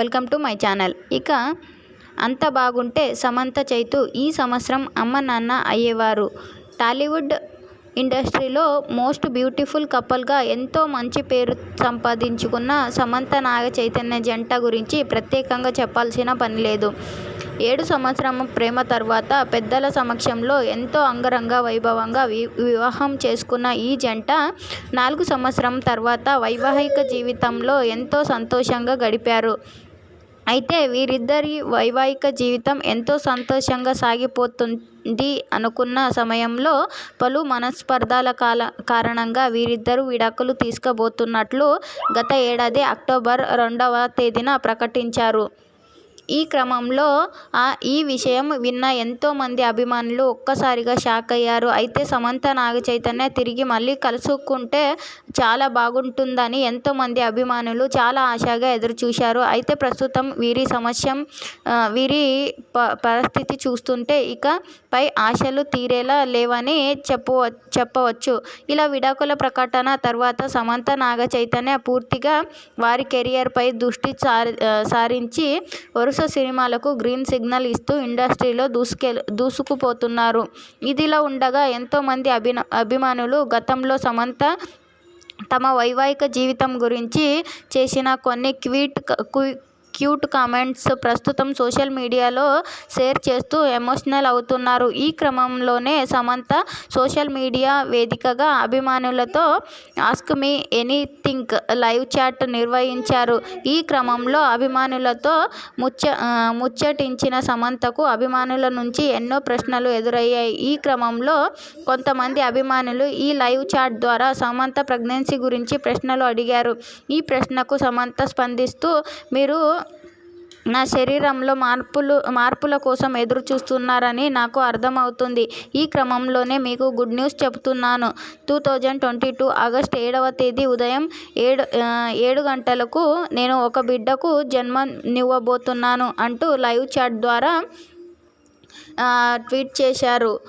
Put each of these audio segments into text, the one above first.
Welcome to my channel. ఇక అంత బాగుంటే సమంత చైతు ఈ సంవత్సరం అమ్మ నాన్న అయ్యేవారు. టాలీవుడ్ ఇండస్ట్రీలో మోస్ట్ బ్యూటిఫుల్ కపుల్గా ఎంతో మంచి పేరు సంపాదించుకున్న సమంత నాగ చైతన్య జంట గురించి ప్రత్యేకంగా చెప్పాల్సిన పని లేదు. ఏడు సంవత్సరం ప్రేమ తర్వాత పెద్దల సమక్షంలో ఎంతో అంగరంగ వైభవంగా వి వివాహం చేసుకున్న ఈ జంట నాలుగు సంవత్సరం తర్వాత వైవాహిక జీవితంలో ఎంతో సంతోషంగా గడిపారు. అయితే వీరిద్దరి వైవాహిక జీవితం ఎంతో సంతోషంగా సాగిపోతుంది అనుకున్న సమయంలో పలు మనస్పర్ధల కాల కారణంగా వీరిద్దరూ విడాకులు తీసుకోబోతున్నట్లు గత ఏడాది అక్టోబర్ రెండవ తేదీన ప్రకటించారు. ఈ క్రమంలో ఈ విషయం విన్న ఎంతోమంది అభిమానులు ఒక్కసారిగా షాక్ అయ్యారు. అయితే సమంత నాగ చైతన్య తిరిగి మళ్ళీ కలుసుకుంటే చాలా బాగుంటుందని ఎంతోమంది అభిమానులు చాలా ఆశగా ఎదురుచూశారు. అయితే ప్రస్తుతం వీరి సమస్య వీరి ప పరిస్థితి చూస్తుంటే ఇక పై ఆశలు తీరేలా లేవని చెప్పు చెప్పవచ్చు. ఇలా విడాకుల ప్రకటన తర్వాత సమంత నాగ చైతన్య పూర్తిగా వారి కెరియర్పై దృష్టి సారి సారించి వరుస సినిమాలకు గ్రీన్ సిగ్నల్ ఇస్తూ ఇండస్ట్రీలో దూసుకె దూసుకుపోతున్నారు. ఇదిలా ఉండగా ఎంతోమంది అభిన అభిమానులు గతంలో సమంత తమ వైవాహిక జీవితం గురించి చేసిన కొన్ని క్వీట్ క్యూట్ కామెంట్స్ ప్రస్తుతం సోషల్ మీడియాలో షేర్ చేస్తూ ఎమోషనల్ అవుతున్నారు. ఈ క్రమంలోనే సమంత సోషల్ మీడియా వేదికగా అభిమానులతో ask me anything live chat నిర్వహించారు. ఈ క్రమంలో అభిమానులతో ముచ్చ ముచ్చటించిన సమంతకు అభిమానుల నుంచి ఎన్నో ప్రశ్నలు ఎదురయ్యాయి. ఈ క్రమంలో కొంతమంది అభిమానులు ఈ లైవ్ చాట్ ద్వారా సమంత ప్రెగ్నెన్సీ గురించి ప్రశ్నలు అడిగారు. ఈ ప్రశ్నకు సమంత స్పందిస్తూ మీరు నా శరీరంలో మార్పులు మార్పుల కోసం ఎదురు చూస్తున్నారని నాకు అర్థమవుతుంది. ఈ క్రమంలోనే మీకు గుడ్ న్యూస్ చెబుతున్నాను. Two thousand twenty two August ఏడవ తేదీ ఉదయం ఏడు ఏడు గంటలకు నేను ఒక బిడ్డకు జన్మనివ్వబోతున్నాను అంటూ లైవ్ చాట్ ద్వారా ట్వీట్ చేశారు.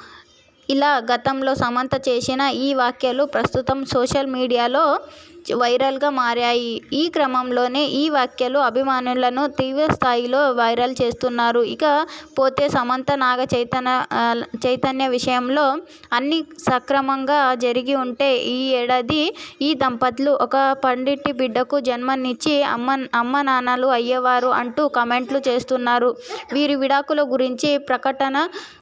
ఇలా గతంలో సమంత చేసిన ఈ వ్యాఖ్యలు ప్రస్తుతం సోషల్ మీడియాలో వైరల్గా మారాయి. ఈ క్రమంలోనే ఈ వ్యాఖ్యలు అభిమానులను తీవ్ర స్థాయిలో వైరల్ చేస్తున్నారు. ఇక పోతే సమంత నాగ చైతన్య చైతన్య విషయంలో అన్ని సక్రమంగా జరిగి ఉంటే ఈ ఏడాది ఈ దంపతులు ఒక పండిటి బిడ్డకు జన్మనిచ్చి అమ్మ అమ్మ నాన్నలు అయ్యేవారు అంటూ కామెంట్లు చేస్తున్నారు. వీరి విడాకుల గురించి ప్రకటన